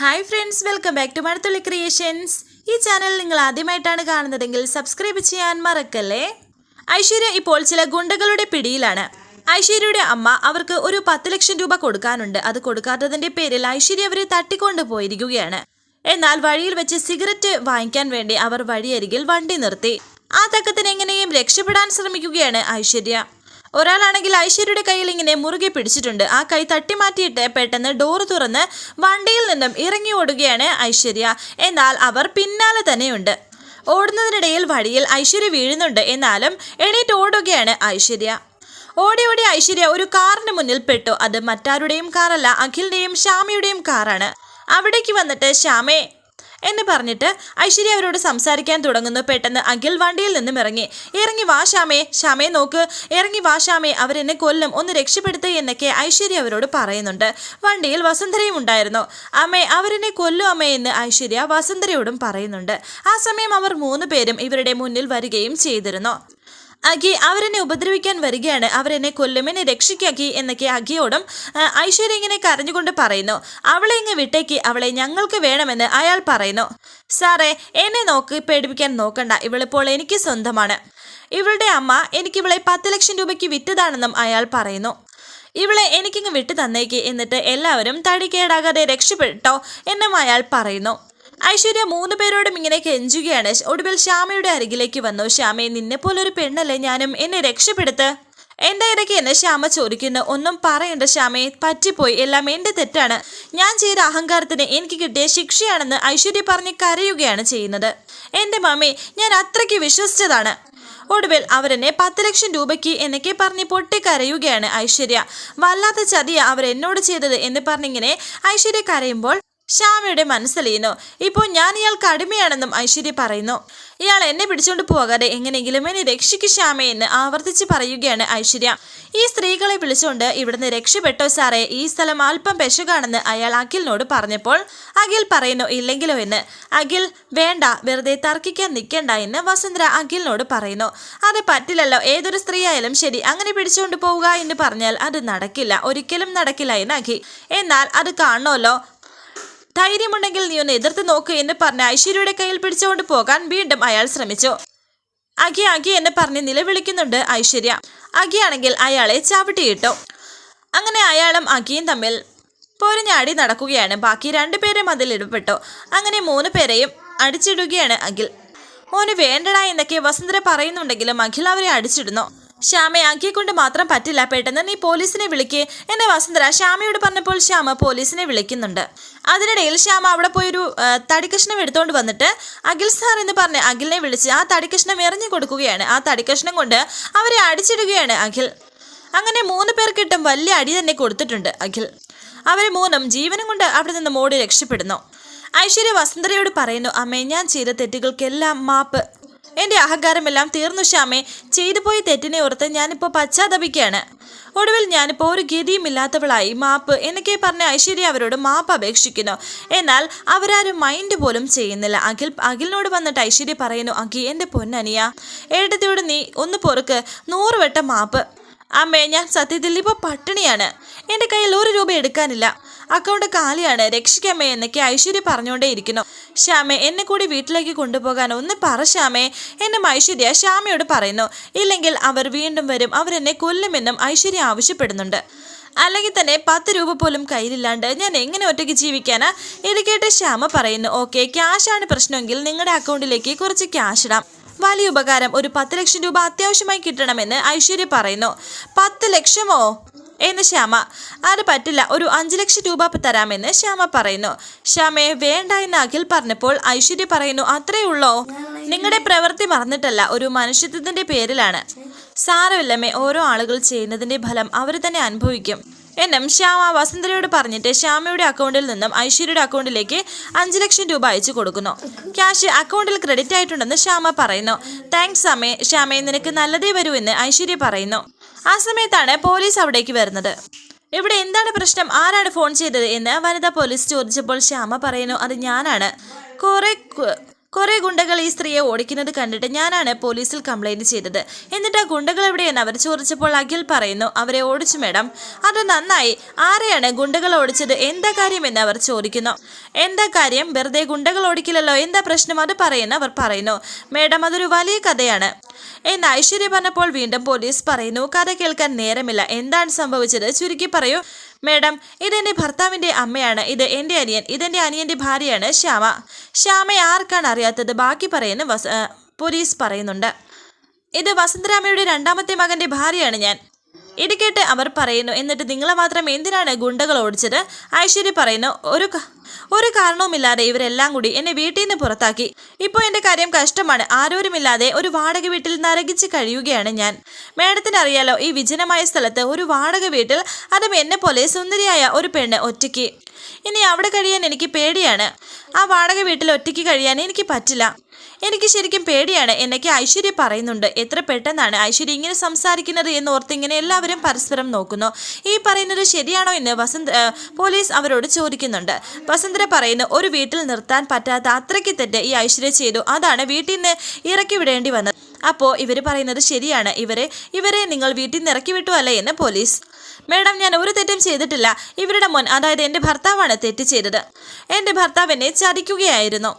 Hi friends welcome back to Mazhathulli creations ഈ channel നിങ്ങൾ ആദ്യമായിട്ടാണ് കാണുന്നതെങ്കിൽ സബ്സ്ക്രൈബ് ചെയ്യാൻ മറക്കല്ലേ? ഐശ്വര്യ ഇപ്പോൾ ചില ഗുണ്ടകളുടെ പിടിയിലാണ്. ഐശ്വര്യയുടെ അമ്മ അവർക്ക് ഒരു പത്ത് ലക്ഷം രൂപ കൊടുക്കാനുണ്ട്. അത് കൊടുക്കാത്തതിന്റെ പേരിൽ ഐശ്വര്യ അവരെ തട്ടിക്കൊണ്ടു പോയിരിക്കുകയാണ്. എന്നാൽ വഴിയിൽ വെച്ച് സിഗരറ്റ് വാങ്ങിക്കാൻ വേണ്ടി അവർ വഴിയരികിൽ വണ്ടി നിർത്തി. ആ തക്കത്തിന് എങ്ങനെയും രക്ഷപ്പെടാൻ ശ്രമിക്കുകയാണ് ഐശ്വര്യ. ഒരാളാണെങ്കിൽ ഐശ്വര്യയുടെ കയ്യിൽ ഇങ്ങനെ മുറുകെ പിടിച്ചിട്ടുണ്ട്. ആ കൈ തട്ടിമാറ്റിയിട്ട് പെട്ടെന്ന് ഡോർ തുറന്ന് വണ്ടിയിൽ നിന്നും ഇറങ്ങി ഓടുകയാണ് ഐശ്വര്യ. എന്നാൽ അവർ പിന്നാലെ തന്നെയുണ്ട്. ഓടുന്നതിനിടയിൽ വഴിയിൽ ഐശ്വര്യ വീഴുന്നുണ്ട്. എന്നാലും എണീറ്റ് ഓടുകയാണ് ഐശ്വര്യ. ഓടി ഓടി ഐശ്വര്യ ഒരു കാറിന് മുന്നിൽ പെട്ടു. അത് മറ്റാരുടെയും കാറല്ല അഖിലിന്റെയും ശ്യാമയുടെയും കാറാണ്. അവിടേക്ക് വന്നിട്ട് ശ്യാമേ എന്ന് പറഞ്ഞിട്ട് ഐശ്വര്യ അവരോട് സംസാരിക്കാൻ തുടങ്ങുന്നു. പെട്ടെന്ന് അഖിൽ വണ്ടിയിൽ നിന്നും ഇറങ്ങി. ഇറങ്ങി വാ ശ്യാമേ. ശ്യാമേ നോക്ക്. ഇറങ്ങി വാ ശ്യാമേ. അവരെന്നെ കൊല്ലും. ഒന്ന് രക്ഷപ്പെടുത്തുക എന്നൊക്കെ ഐശ്വര്യ അവരോട് പറയുന്നുണ്ട്. വണ്ടിയിൽ വസുന്ധരയും ഉണ്ടായിരുന്നു. അമ്മേ അവരെന്നെ കൊല്ലു അമ്മേ എന്ന് ഐശ്വര്യ വസുന്ധരയോടും പറയുന്നുണ്ട്. ആ സമയം അവർ മൂന്ന് പേരും ഇവരുടെ മുന്നിൽ വരികയും ചെയ്തിരുന്നു. അഖി അവരെന്നെ ഉപദ്രവിക്കാൻ വരികയാണ്. അവരെന്നെ കൊല്ലും എന്നെ രക്ഷിക്കാക്കി എന്നൊക്കെ അഖിയോടും ഐശ്വര്യ ഇങ്ങനെ കരഞ്ഞുകൊണ്ട് പറയുന്നു. അവളെ ഇങ്ങ് വിട്ടേക്ക് അവളെ ഞങ്ങൾക്ക് വേണമെന്ന് അയാൾ പറയുന്നു. സാറേ എന്നെ നോക്ക് പേടിപ്പിക്കാൻ നോക്കണ്ട. ഇവളിപ്പോൾ എനിക്ക് സ്വന്തമാണ്. ഇവളുടെ അമ്മ എനിക്ക് ഇവളെ പത്ത് ലക്ഷം രൂപയ്ക്ക് വിറ്റതാണെന്നും അയാൾ പറയുന്നു. ഇവളെ എനിക്കിങ്ങ് വിട്ടു തന്നേക്ക് എന്നിട്ട് എല്ലാവരും തടി കേടാകാതെ രക്ഷപ്പെട്ടോ എന്നും അയാൾ പറയുന്നു. ഐശ്വര്യ മൂന്ന് പേരോടും ഇങ്ങനെ കെഞ്ചുകയാണ്. ഒടുവിൽ ശ്യാമയുടെ അരികിലേക്ക് വന്നു. ശ്യാമയെ നിന്നെ പോലൊരു പെണ്ണല്ലേ ഞാനും? എന്നെ രക്ഷപ്പെടുത്ത്. എന്റെ ഇടയ്ക്ക്? എന്നെ ശ്യാമ ചോദിക്കുന്നു. ഒന്നും പറയണ്ട ശ്യാമയെ പറ്റിപ്പോയി. എല്ലാം എന്റെ തെറ്റാണ്. ഞാൻ ചെയ്ത അഹങ്കാരത്തിന് എനിക്ക് കിട്ടിയ ശിക്ഷയാണെന്ന് ഐശ്വര്യ പറഞ്ഞ് കരയുകയാണ് ചെയ്യുന്നത്. എന്റെ മമ്മി ഞാൻ അത്രയ്ക്ക് വിശ്വസിച്ചതാണ്. ഒടുവിൽ അവരെന്നെ പത്ത് ലക്ഷം രൂപയ്ക്ക് എന്നൊക്കെ പറഞ്ഞ് പൊട്ടിക്കരയുകയാണ് ഐശ്വര്യ. വല്ലാത്ത ചതിയ അവരെന്നോട് ചെയ്തത് എന്ന് പറഞ്ഞിങ്ങനെ ഐശ്വര്യ കരയുമ്പോൾ ശ്യാമയുടെ മനസ്സലിയുന്നു. ഇപ്പോൾ ഞാൻ ഇയാൾക്ക് അടിമയാണെന്നും ഐശ്വര്യ പറയുന്നു. ഇയാൾ എന്നെ പിടിച്ചുകൊണ്ട് പോകാതെ എങ്ങനെയെങ്കിലും എന്നെ രക്ഷിക്കു ശ്യാമയെന്ന് ആവർത്തിച്ച് പറയുകയാണ് ഐശ്വര്യ. ഈ സ്ത്രീകളെ വിളിച്ചുകൊണ്ട് ഇവിടുന്ന് രക്ഷപ്പെട്ടോ സാറേ. ഈ സ്ഥലം അല്പം പെശകാണെന്ന് അയാൾ അഖിലിനോട് പറഞ്ഞപ്പോൾ അഖിൽ പറയുന്നു ഇല്ലെങ്കിലോ എന്ന്. അഖിൽ വേണ്ട വെറുതെ തർക്കിക്കാൻ നിൽക്കണ്ട എന്ന് വസുന്ധര അഖിലിനോട് പറയുന്നു. അത് പറ്റില്ലല്ലോ. ഏതൊരു സ്ത്രീ ആയാലും ശരി അങ്ങനെ പിടിച്ചുകൊണ്ട് പോവുക എന്ന് പറഞ്ഞാൽ അത് നടക്കില്ല. ഒരിക്കലും നടക്കില്ല എന്ന് അഖിൽ. എന്നാൽ അത് കാണണമല്ലോ. ധൈര്യമുണ്ടെങ്കിൽ നീ ഒന്ന് എതിർത്ത് നോക്ക് എന്ന് പറഞ്ഞ് ഐശ്വര്യയുടെ കയ്യിൽ പിടിച്ചുകൊണ്ട് പോകാൻ വീണ്ടും അയാൾ ശ്രമിച്ചു. അഖി അഖി എന്ന് പറഞ്ഞ് നിലവിളിക്കുന്നുണ്ട് ഐശ്വര്യ. അഖിയാണെങ്കിൽ അയാളെ ചവിട്ടിയിട്ടു. അങ്ങനെ അയാളും അഖിയും തമ്മിൽ പൊരിഞ്ഞാടി നടക്കുകയാണ്. ബാക്കി രണ്ടുപേരും അതിൽ ഇടപെട്ടു. അങ്ങനെ മൂന്ന് പേരെയും അടിച്ചിടുകയാണ് അഖിൽ. മോന് വേണ്ടടാ എന്നൊക്കെ വസുന്ധര പറയുന്നുണ്ടെങ്കിലും അഖിൽ അവരെ അടിച്ചിടുന്നു. ശ്യാമയെ അങ്കിയെ കൊണ്ട് മാത്രം പറ്റില്ല. പെട്ടെന്ന് നീ പോലീസിനെ വിളിക്കേ എന്നെ വസുന്ധര ശ്യാമയോട് പറഞ്ഞപ്പോൾ ശ്യാമ പോലീസിനെ വിളിക്കുന്നുണ്ട്. അതിനിടയിൽ ശ്യാമ അവിടെ പോയൊരു തടിക്കഷ്ണം എടുത്തുകൊണ്ട് വന്നിട്ട് അഖിൽ സാർ എന്ന് പറഞ്ഞ് അഖിലിനെ വിളിച്ച് ആ തടിക്കഷ്ണം എറിഞ്ഞു കൊടുക്കുകയാണ്. ആ തടിക്കഷ്ണം കൊണ്ട് അവരെ അടിച്ചിടുകയാണ് അഖിൽ. അങ്ങനെ മൂന്ന് പേർക്കിട്ടും വലിയ അടി തന്നെ കൊടുത്തിട്ടുണ്ട് അഖിൽ. അവരെ മൂന്നും ജീവനും കൊണ്ട് അവിടെ നിന്ന് മോടി രക്ഷപ്പെടുന്നു. ഐശ്വര്യ വസുന്ധരയോട് പറയുന്നു അമ്മേ ഞാൻ ചെയ്ത തെറ്റുകൾക്കെല്ലാം മാപ്പ് എന്റെ അഹങ്കാരമെല്ലാം തീർന്നു ശ്യാമേ. ചെയ്തു പോയ തെറ്റിനെ ഓർത്ത് ഞാനിപ്പോൾ പശ്ചാത്തപിക്കുകയാണ്. ഒടുവിൽ ഞാനിപ്പോൾ ഒരു ഗതിയും ഇല്ലാത്തവളായി മാപ്പ് എന്നൊക്കെ പറഞ്ഞ ഐശ്വര്യ അവരോട് മാപ്പ് അപേക്ഷിക്കുന്നു. എന്നാൽ അവരാരും മൈൻഡ് പോലും ചെയ്യുന്നില്ല. അഖിൽ അഖിലിനോട് വന്നിട്ട് ഐശ്വര്യ പറയുന്നു അഖി എന്റെ പൊന്നനിയ. ഏട്ടത്തിയോട് നീ ഒന്ന് പൊറുക്ക്. നൂറ് വട്ടം മാപ്പ്. അമ്മേ ഞാൻ സത്യത്തിൽ ഇപ്പോൾ പട്ടിണിയാണ്. എന്റെ കയ്യിൽ ഒരു രൂപ എടുക്കാനില്ല. അക്കൗണ്ട് കാലിയാണ്. രക്ഷിക്കമ്മേ എന്നൊക്കെ ഐശ്വര്യ പറഞ്ഞുകൊണ്ടേ ഇരിക്കുന്നു. ശ്യാമെ എന്നെ കൂടി വീട്ടിലേക്ക് കൊണ്ടുപോകാൻ ഒന്ന് പറ ശ്യാമേ എന്നും ഐശ്വര്യ ശ്യാമയോട് പറയുന്നു. ഇല്ലെങ്കിൽ അവർ വീണ്ടും വരും. അവരെന്നെ കൊല്ലുമെന്നും ഐശ്വര്യ ആവശ്യപ്പെടുന്നുണ്ട്. അല്ലെങ്കിൽ തന്നെ പത്ത് രൂപ പോലും കയ്യിലില്ലാണ്ട് ഞാൻ എങ്ങനെ ഒറ്റയ്ക്ക് ജീവിക്കാനാ? ഇത് കേട്ട് ശ്യാമ പറയുന്നു. ഓക്കെ ക്യാഷാണ് പ്രശ്നമെങ്കിൽ നിങ്ങളുടെ അക്കൗണ്ടിലേക്ക് കുറച്ച് ക്യാഷ് ഇടാം. വലിയ ഉപകാരം ഒരു പത്ത് ലക്ഷം രൂപ അത്യാവശ്യമായി കിട്ടണമെന്ന് ഐശ്വര്യ പറയുന്നു. പത്ത് ലക്ഷമോ? എന്ന് ശ്യാമ. അത് പറ്റില്ല. ഒരു അഞ്ച് ലക്ഷം രൂപ തരാമെന്ന് ശ്യാമ പറയുന്നു. ശ്യാമയെ വേണ്ട എന്ന് അഖിൽ പറഞ്ഞപ്പോൾ ഐശ്വര്യ പറയുന്നു അത്രേ ഉള്ളോ? നിങ്ങളുടെ പ്രവൃത്തി മറന്നിട്ടല്ല ഒരു മനുഷ്യത്വത്തിന്റെ പേരിലാണ്. സാരമില്ലമ്മേ ഓരോ ആളുകൾ ചെയ്യുന്നതിന്റെ ഫലം അവർ തന്നെ അനുഭവിക്കും. എന്നും ശ്യാമ വസന്തരയോട് പറഞ്ഞിട്ട് ശ്യാമയുടെ അക്കൗണ്ടിൽ നിന്നും ഐശ്വര്യയുടെ അക്കൗണ്ടിലേക്ക് അഞ്ച് ലക്ഷം രൂപ അയച്ചു കൊടുക്കുന്നു. ക്യാഷ് അക്കൗണ്ടിൽ ക്രെഡിറ്റ് ആയിട്ടുണ്ടെന്ന് ശ്യാമ പറയുന്നു. താങ്ക്സ് അമ്മേ. ശ്യാമയെ നിനക്ക് നല്ലതേ വരൂ എന്ന് ഐശ്വര്യ പറയുന്നു. ആ സമയത്താണ് പോലീസ് അവിടേക്ക് വരുന്നത്. ഇവിടെ എന്താണ് പ്രശ്നം? ആരാണ് ഫോൺ ചെയ്തത് എന്ന് വനിതാ പോലീസ് ചോദിച്ചപ്പോൾ ശ്യാമ പറയുന്നു അത് ഞാനാണ്. കുറെ കുറേ ഗുണ്ടകൾ ഈ സ്ത്രീയെ ഓടിക്കുന്നത് കണ്ടിട്ട് ഞാനാണ് പോലീസിൽ കംപ്ലൈന്റ് ചെയ്തത്. എന്നിട്ട് ആ ഗുണ്ടകൾ എവിടെയെന്ന് അവർ ചോദിച്ചപ്പോൾ അഖിൽ പറയുന്നു അവരെ ഓടിച്ചു മേഡം. അത് നന്നായി. ആരെയാണ് ഗുണ്ടകൾ ഓടിച്ചത്? എന്താ കാര്യമെന്ന് അവർ ചോദിക്കുന്നു. എന്താ കാര്യം? വെറുതെ ഗുണ്ടകൾ ഓടിക്കില്ലല്ലോ. എന്താ പ്രശ്നം? അത് പറയുന്നു അവർ പറയുന്നു മേഡം അതൊരു വലിയ കഥയാണ്. എന്ന് ഐശ്വര്യ പറഞ്ഞപ്പോൾ വീണ്ടും പോലീസ് പറയുന്നു കഥ കേൾക്കാൻ നേരമില്ല. എന്താണ് സംഭവിച്ചത്? ചുരുക്കി പറയൂ. മേഡം ഇതെന്റെ ഭർത്താവിന്റെ അമ്മയാണ്. ഇത് എന്റെ അനിയൻ. ഇതെന്റെ അനിയന്റെ ഭാര്യയാണ് ശ്യാമ. ശ്യാമയെ ആർക്കാണ് അറിയാത്തത്? ബാക്കി പറയുന്നു പോലീസ് പറയുന്നുണ്ട്. ഇത് വസന്തരാമയുടെ രണ്ടാമത്തെ മകന്റെ ഭാര്യയാണ് ഞാൻ. ഇത് കേട്ട് അവർ പറയുന്നു എന്നിട്ട് നിങ്ങളെ മാത്രം എന്തിനാണ് ഗുണ്ടകൾ ഓടിച്ചത്? ഐശ്വര്യ പറയുന്നു ഒരു ഒരു കാരണവുമില്ലാതെ ഇവരെല്ലാം കൂടി എന്നെ വീട്ടിൽ നിന്ന് പുറത്താക്കി. ഇപ്പോൾ എന്റെ കാര്യം കഷ്ടമാണ്. ആരോരുമില്ലാതെ ഒരു വാടക വീട്ടിൽ നരകിച്ച് കഴിയുകയാണ് ഞാൻ. മേഡത്തിന് അറിയാലോ ഈ വിജനമായ സ്ഥലത്ത് ഒരു വാടക വീട്ടിൽ അതും എന്നെ പോലെ സുന്ദരിയായ ഒരു പെണ്ണ് ഒറ്റയ്ക്ക്. ഇനി അവിടെ കഴിയാൻ എനിക്ക് പേടിയാണ്. ആ വാടക വീട്ടിൽ ഒറ്റയ്ക്ക് കഴിയാൻ എനിക്ക് പറ്റില്ല. എനിക്ക് ശരിക്കും പേടിയാണ്. എന്നൊക്കെ ഐശ്വര്യ പറയുന്നുണ്ട്. എത്ര പെട്ടെന്നാണ് ഐശ്വര്യ ഇങ്ങനെ സംസാരിക്കുന്നത് എന്ന് ഓർത്ത് ഇങ്ങനെ എല്ലാവരും പരസ്പരം നോക്കുന്നു. ഈ പറയുന്നത് ശരിയാണോ എന്ന് വസന്ത് പോലീസ് അവരോട് ചോദിക്കുന്നുണ്ട്. വസന്തര പറയുന്നു ഒരു വീട്ടിൽ നിർത്താൻ പറ്റാത്ത അത്രയ്ക്ക് തെറ്റ് ഈ ഐശ്വര്യ ചെയ്തു. അതാണ് വീട്ടിൽ നിന്ന് ഇറക്കി വിടേണ്ടി വന്നത്. അപ്പോൾ ഇവർ പറയുന്നത് ശരിയാണ്. ഇവരെ ഇവരെ നിങ്ങൾ വീട്ടിൽ നിന്ന് ഇറക്കി വിട്ടു അല്ലേ? എന്ന് പോലീസ്. മേഡം ഞാൻ ഒരു തെറ്റും ചെയ്തിട്ടില്ല. ഇവരുടെ മുൻ അതായത് എന്റെ ഭർത്താവാണ് തെറ്റ് ചെയ്തത്. എന്റെ ഭർത്താവ് എന്നെ ചതിക്കുകയായിരുന്നു.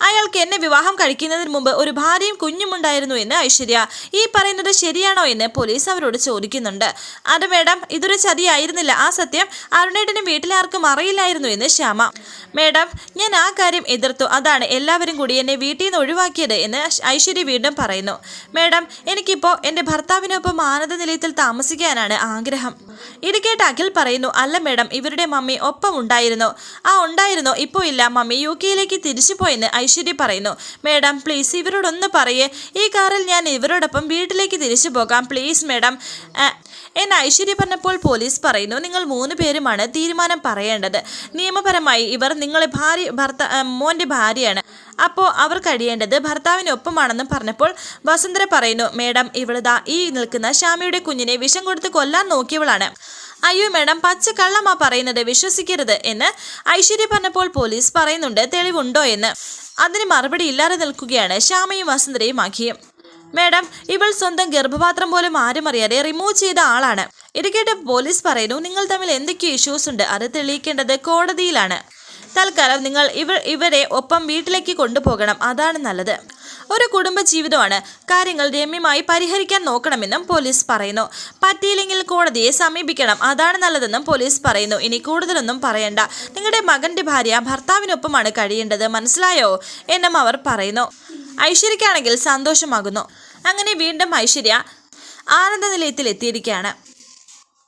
അയാൾക്ക് എന്നെ വിവാഹം കഴിക്കുന്നതിന് മുമ്പ് ഒരു ഭാര്യയും കുഞ്ഞുമുണ്ടായിരുന്നു എന്ന് ഐശ്വര്യ ഈ പറയുന്നത് ശരിയാണോ എന്ന് പോലീസ് അവരോട് ചോദിക്കുന്നുണ്ട്. അത് മേഡം ഇതൊരു ചതിയായിരുന്നില്ല. ആ സത്യം അരുണേട്ടനും വീട്ടിലാർക്കും അറിയില്ലായിരുന്നു എന്ന് ശ്യാമ. മേഡം ഞാൻ ആ കാര്യം എതിർത്തു. അതാണ് എല്ലാവരും കൂടി എന്നെ വീട്ടിൽ നിന്ന് ഒഴിവാക്കിയത് എന്ന് ഐശ്വര്യ വീണ്ടും പറയുന്നു. മേഡം എനിക്കിപ്പോൾ എന്റെ ഭർത്താവിനൊപ്പം ആനന്ദ നിലയത്തിൽ താമസിക്കാനാണ് ആഗ്രഹം. ഇത് കേട്ട് അഖിൽ പറയുന്നു അല്ല മേഡം ഇവരുടെ മമ്മി ഒപ്പം ഉണ്ടായിരുന്നു. ആ ഉണ്ടായിരുന്നു? ഇപ്പോൾ ഇല്ല. മമ്മി യു കെയിലേക്ക് തിരിച്ചു പോയെന്ന് ഐശ്വര്യ പറയുന്നു മേഡം പ്ലീസ് ഇവരോടൊന്ന് പറയേ. ഈ കാറിൽ ഞാൻ ഇവരോടൊപ്പം വീട്ടിലേക്ക് തിരിച്ചു പോകാം. Please madam. എന്ന് ഐശ്വര്യ പറഞ്ഞപ്പോൾ പോലീസ് പറയുന്നു നിങ്ങൾ മൂന്ന് പേരുമാണ് തീരുമാനം പറയേണ്ടത്. നിയമപരമായി ഇവർ നിങ്ങളെ ഭാര്യ ഭർത്ത മോന്റെ ഭാര്യയാണ്. അപ്പോൾ അവർ കഴിയേണ്ടത് ഭർത്താവിനൊപ്പമാണെന്ന് പറഞ്ഞപ്പോൾ വസുന്ധര പറയുന്നു മേഡം ഇവളിതാ ഈ നിൽക്കുന്ന ശ്യാമിയുടെ കുഞ്ഞിനെ വിഷം കൊടുത്ത് കൊല്ലാൻ നോക്കിയവളാണ്. അയ്യോ മേഡം പച്ച കള്ളമാ പറയുന്നത് വിശ്വസിക്കരുത് എന്ന് ഐശ്വര്യ പറഞ്ഞപ്പോൾ പോലീസ് പറയുന്നുണ്ട് തെളിവുണ്ടോ എന്ന്. അതിന് മറുപടി ഇല്ലാതെ നിൽക്കുകയാണ് ശ്യാമയും വസുന്ധരയും അഖിയും. മേഡം ഇവൾ സ്വന്തം ഗർഭപാത്രം പോലും ആരും അറിയാതെ റിമൂവ് ചെയ്ത ആളാണ്. ഇത് കേട്ട് പോലീസ് പറയുന്നു നിങ്ങൾ തമ്മിൽ എന്തൊക്കെ ഇഷ്യൂസ് ഉണ്ട് അത് തെളിയിക്കേണ്ടത് കോടതിയിലാണ്. തൽക്കാലം നിങ്ങൾ ഇവ ഇവരെ ഒപ്പം വീട്ടിലേക്ക് കൊണ്ടുപോകണം അതാണ് നല്ലത്. ഒരു കുടുംബ ജീവിതമാണ് കാര്യങ്ങൾ രമ്യമായി പരിഹരിക്കാൻ നോക്കണമെന്നും പോലീസ് പറയുന്നു. പറ്റിയില്ലെങ്കിൽ കോടതിയെ സമീപിക്കണം. അതാണ് നല്ലതെന്നും പോലീസ് പറയുന്നു. ഇനി കൂടുതലൊന്നും പറയണ്ട. നിങ്ങളുടെ മകന്റെ ഭാര്യ ഭർത്താവിനൊപ്പമാണ് കഴിയേണ്ടത്. മനസ്സിലായോ? എന്നും അവർ പറയുന്നു. ഐശ്വര്യക്കാണെങ്കിൽ സന്തോഷമാകുന്നു. അങ്ങനെ വീണ്ടും ഐശ്വര്യ ആനന്ദ നിലയത്തിൽ എത്തിയിരിക്കുകയാണ്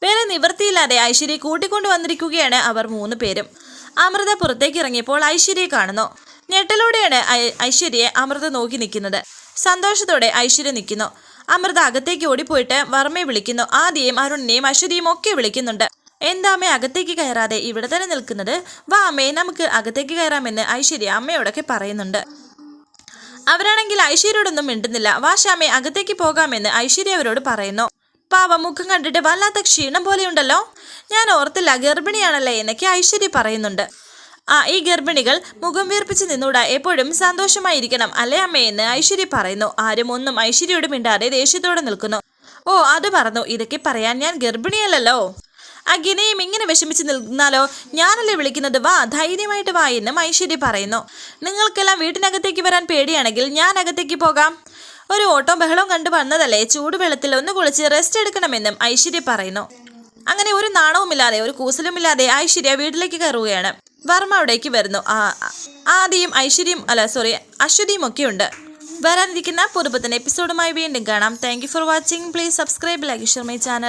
വേറെ നിവൃത്തിയില്ലാതെ ഐശ്വര്യ കൂട്ടിക്കൊണ്ടു വന്നിരിക്കുകയാണ് അവർ മൂന്ന് പേരും. അമൃത പുറത്തേക്ക് ഇറങ്ങിയപ്പോൾ ഐശ്വര്യയെ കാണുന്നു. ഞെട്ടലോടെയാണ് ഐശ്വര്യയെ അമൃത നോക്കി നിൽക്കുന്നത്. സന്തോഷത്തോടെ ഐശ്വര്യ നിൽക്കുന്നു. അമൃത അകത്തേക്ക് ഓടിപ്പോയിട്ട് വർമ്മയെ വിളിക്കുന്നു. ആദ്യയും അരുണിനെയും അശ്വതിയും ഒക്കെ വിളിക്കുന്നുണ്ട്. എന്താ അമ്മേ അകത്തേക്ക് കയറാതെ ഇവിടെ തന്നെ നിൽക്കുന്നത്? വാ അമ്മേ നമുക്ക് അകത്തേക്ക് കയറാമെന്ന് ഐശ്വര്യ അമ്മയോടൊക്കെ പറയുന്നുണ്ട്. അവരാണെങ്കിൽ ഐശ്വര്യയോടൊന്നും മിണ്ടുന്നില്ല. വാ ശ്യാമേ അകത്തേക്ക് പോകാമെന്ന് ഐശ്വര്യ അവരോട് പറയുന്നു. പാവ മുഖം കണ്ടിട്ട് വല്ലാത്ത ക്ഷീണം പോലെയുണ്ടല്ലോ. ഞാൻ ഓർത്തില്ല ഗർഭിണിയാണല്ലേ എന്നൊക്കെ ഐശ്വര്യ പറയുന്നുണ്ട്. ആ ഈ ഗർഭിണികൾ മുഖം വീർപ്പിച്ച് നിന്നൂടാ. എപ്പോഴും സന്തോഷമായിരിക്കണം അല്ലേ അമ്മേ എന്ന് ഐശ്വര്യ പറയുന്നു. ആരും ഒന്നും ഐശ്വര്യയോട് മിണ്ടാതെ ദേഷ്യത്തോടെ നിൽക്കുന്നു. ഓ അത് പറഞ്ഞു. ഇതൊക്കെ പറയാൻ ഞാൻ ഗർഭിണിയല്ലല്ലോ. ആ ഗിനയും ഇങ്ങനെ വിഷമിച്ച് നിന്നാലോ? ഞാനല്ലേ വിളിക്കുന്നത്? വാ ധൈര്യമായിട്ട് വാ എന്നും ഐശ്വര്യ പറയുന്നു. നിങ്ങൾക്കെല്ലാം വീട്ടിനകത്തേക്ക് വരാൻ പേടിയാണെങ്കിൽ ഞാൻ അകത്തേക്ക് പോകാം. ഒരു ഓട്ടോ ബഹളം കണ്ടു വന്നതല്ലേ? ചൂടുവെള്ളത്തിൽ ഒന്ന് കുളിച്ച് റെസ്റ്റ് എടുക്കണമെന്നും ഐശ്വര്യ പറയുന്നു. അങ്ങനെ ഒരു നാണവുമില്ലാതെ ഒരു കൂസലുമില്ലാതെ ഐശ്വര്യ വീട്ടിലേക്ക് കയറുകയാണ്. വർമ്മ അവിടേക്ക് വരുന്നു. ആദ്യം ഐശ്വര്യം അല്ല സോറി അശ്വതിയും ഒക്കെ ഉണ്ട്. വരാനിരിക്കുന്ന പുതുപുത്തൻ എപ്പിസോഡുമായി വീണ്ടും കാണാം. Thank for watching please subscribe like share my channel